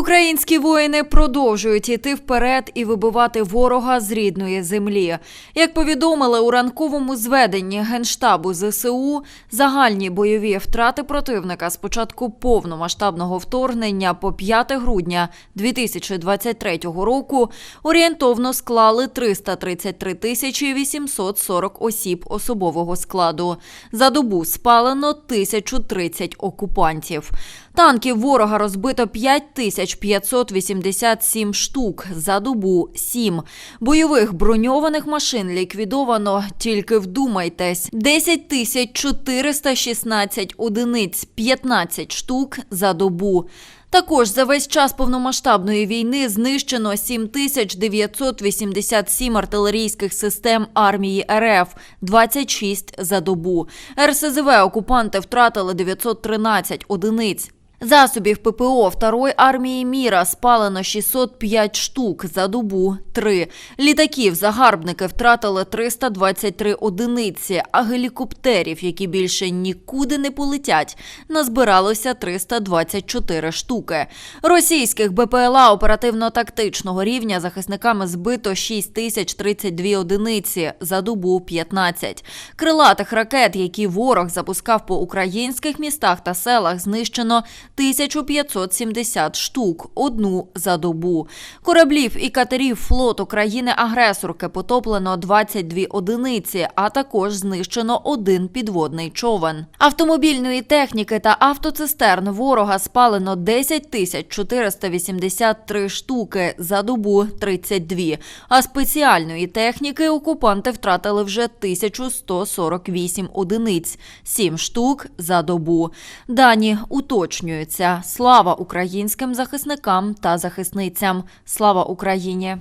Українські воїни продовжують іти вперед і вибивати ворога з рідної землі. Як повідомили у ранковому зведенні Генштабу ЗСУ, загальні бойові втрати противника з початку повномасштабного вторгнення по 5 грудня 2023 року орієнтовно склали 333 тисячі 840 осіб особового складу. За добу спалено 1030 окупантів. Танків ворога розбито 5587 штук, за добу 7. Бойових броньованих машин ліквідовано, тільки вдумайтесь, 10 416 одиниць, 15 штук за добу. Також за весь час повномасштабної війни знищено 7987 артилерійських систем армії РФ, 26 за добу. РСЗВ окупанти втратили 913 одиниць. Засобів ППО Второї армії міра спалено 605 штук за добу 3. Літаків загарбники втратили 323 одиниці, а гелікоптерів, які більше нікуди не полетять, назбиралося 324 штуки. Російських БПЛА оперативно-тактичного рівня захисниками збито 6032 одиниці за добу 15. Крилатих ракет, які ворог запускав по українських містах та селах, знищено 1570 штук, одну за добу. Кораблів і катерів флоту країни-агресорки потоплено 22 одиниці, а також знищено один підводний човен. Автомобільної техніки та автоцистерн ворога спалено 10 тисяч 483 штуки, за добу 32, а спеціальної техніки окупанти втратили вже 1148 одиниць, 7 штук за добу. Дані уточнюються. Слава українським захисникам та захисницям. Слава Україні!